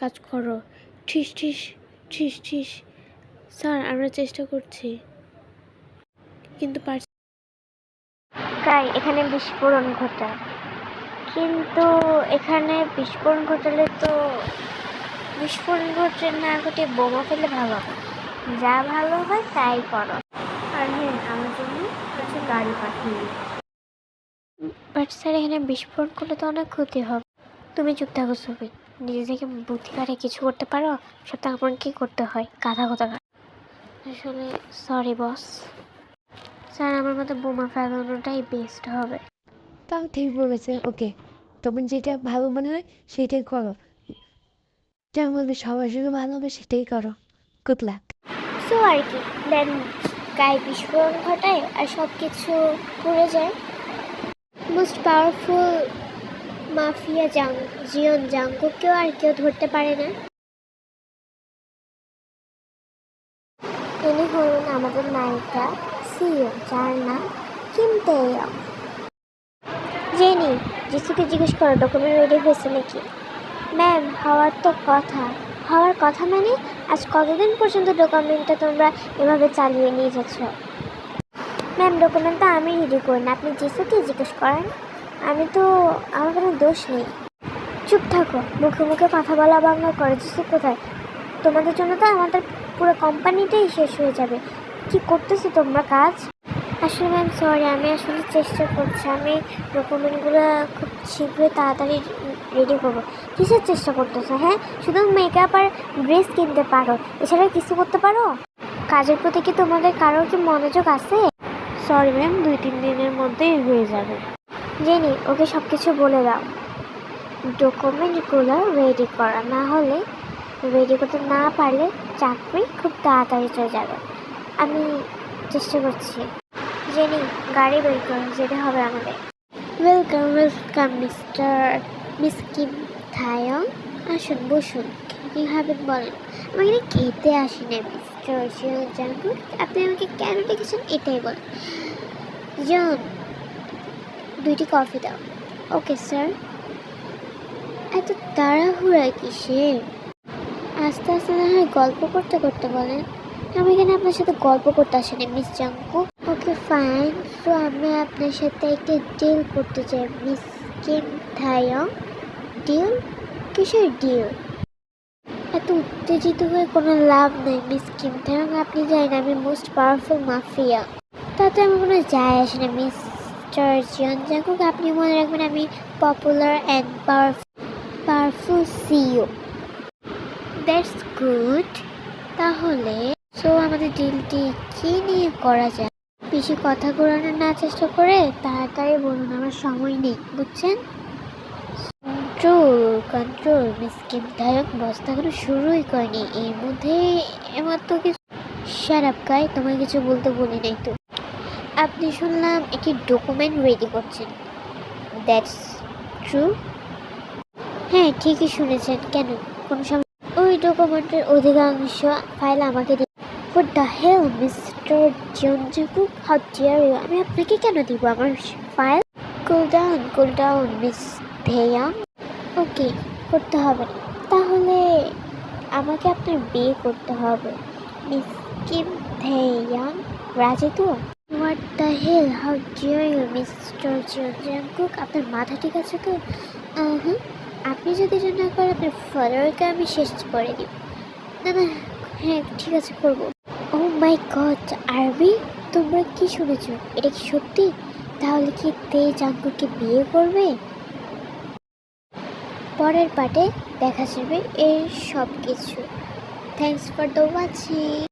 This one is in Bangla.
কাজ করো। ঠিস ঠিস ঠিস ঠিস স্যার আমরা চেষ্টা করছি। কিন্তু পারছি তাই এখানে বিস্ফোরণ ঘটায়। কিন্তু এখানে বিস্ফোরণ ঘটালে তো বিস্ফোরণ ঘটে না ঘটে বোমা ফেলে ভালো যা ভালো হয় তাই করো। আর হ্যাঁ আমার জন্য কিছু গাড়ি পাঠিয়ে। বাট স্যার এখানে বিস্ফোরণ করলে তো অনেক ক্ষতি হবে। তুমি চুপ থাকো ছবি নিজে থেকে বুদ্ধি কাটে কিছু করতে পারো সেটা কি করতে হয়? কাঁথা কথা আসলে সরি বস স্যার আমার মতে বোমা ফেলানোটাই বেস্ট হবে। তাও ঠিক বলেছে ওকে তোমার যেটা ভালো মনে হয় সেটাই করো। যা বলবে সবার সঙ্গে ভালো হবে সেটাই করো। গুড লাক সো আর কি দেন গায়ে বিস্ফোরণ ঘটায় আর সব কিছু পড়ে যায়। মোস্ট পাওয়ারফুল মাফিয়া জাং, জিয়ন জাঙ্কুকেও আর কেউ ধরতে পারে না। ইনি হলেন আমাদের নায়িকা সিও, যার নাম কিম তেয়ং জেনি, যিশুকে জিজ্ঞেস করো, ডকুমেন্ট রেডি হয়েছে নাকি? ম্যাম, হওয়ার তো কথা। হওয়ার কথা মানে আজ কতদিন পর্যন্ত ডকুমেন্টটা তোমরা এভাবে চালিয়ে নিয়ে যাচ্ছ? ম্যাম, ডকুমেন্টটা আমি রেডি করি না আপনি যিশুকে জিজ্ঞেস করেন। আমি তো আমার কোনো দোষ নেই। চুপ থাকো মুখে মুখে কথা বলা বাংলা করে যিশু কোথায়? তোমাদের জন্য তো আমাদের পুরো কোম্পানিটাই শেষ হয়ে যাবে। কি করতেছো তোমরা কাজ? আসলে ম্যাম সরি আমি আসলে চেষ্টা করছি। আমি ডকুমেন্টগুলো খুব শীঘ্রই তাড়াতাড়ি রেডি করব। কিসের চেষ্টা করতেছো হ্যাঁ? শুধু মেকআপ আর ড্রেস কিনতে পারো। এছাড়া কিছু করতে পারো? কাজের প্রতি কি তোমাদের কারোর কি মনোযোগ আছে? সরি ম্যাম দুই তিন দিনের মধ্যেই হয়ে যাবে। জেনি, ওকে সব কিছু বলে দাও। ডকুমেন্টগুলো রেডি করা। না হলে রেডি করতে না পারলে চাকরি খুব তাড়াতাড়ি চলে যাবে। আমি চেষ্টা করছি। জেনি, গাড়ি বের করুন, যেতে হবে আমাদের। Welcome welcome mister miss Kim থায়ং আসুন, বসুন। কী হবেন বলেন? আমি এখানে খেতে আসি না মিস্টার আপনি আমাকে কেন ডেকেছেন, এটাই বলেন। জন দুইটি কফি দাও। Okay, sir. এত তাড়াহুড়া কিসের? আস্তে আস্তে না হয় গল্প করতে করতে বলেন। আমি এখানে আপনার সাথে গল্প করতে আসিনি, মিস জাঙ্কু। Okay, fine. তো আমি আপনার সাথে একটা ডিল করতে চাই, মিস কিম থায়ং। ডিল? কিসের ডিল? এত উত্তেজিত হয়ে কোনো লাভ নেই, মিস কিম থায়ং। আপনি জানেন আমি মোস্ট পাওয়ারফুল মাফিয়া। তাতে আমার কোনো যায় আসে না, মিস চার্জিয়ন যাকুক আপনি মনে রাখবেন আমি popular and powerful CEO that's good তাহলে সো আমাদের ডিলটি কী নিয়ে করা যায় বেশি কথা ঘোরানোর না চেষ্টা করে তাড়াতাড়ি বলুন আমার সময় নেই বুঝছেন কন্ট্রোল কন্ট্রোল দায়ক বস্তা কোনো শুরুই করেনি এর মধ্যে তো কিছু সারাপ গায়ে তোমায় কিছু বলতে বলি নাই তো আপনি শুনলাম একটি ডকুমেন্ট রেডি করছেন। দ্যাটস ট্রু হ্যাঁ ঠিকই শুনেছেন। কেন? কোনো সময় ওই ডকুমেন্টের অধিকাংশ ফাইল আমাকে দিন হোয়াট দ্য হেল মিস্টার জনজাকু হাউ আমি আপনাকে কেন দিব আমার file cool down cool down miss ভেয়াং okay করতে হবে। তাহলে আমাকে আপনার বিয়ে করতে হবে। মিস কিম ধেয়াং রাজি তো? What the hell how dare you mister জনজাকুক আপনার মাথা ঠিক আছে তো? হুম আপনি যদি এটা না করেন, আপনার ফলোয়ারকে আমি শেষ করে দিব। না না হ্যাঁ ঠিক আছে, করব। ও মাই গড আরবি, তোমরা কি শুনেছ? এটা কি সত্যি? তাহলে কি তে জাঙ্কুকে বিয়ে করবে? পরের পার্টে দেখা যাবে এই সব কিছু থ্যাংকস ফর দ্য ওয়াচিং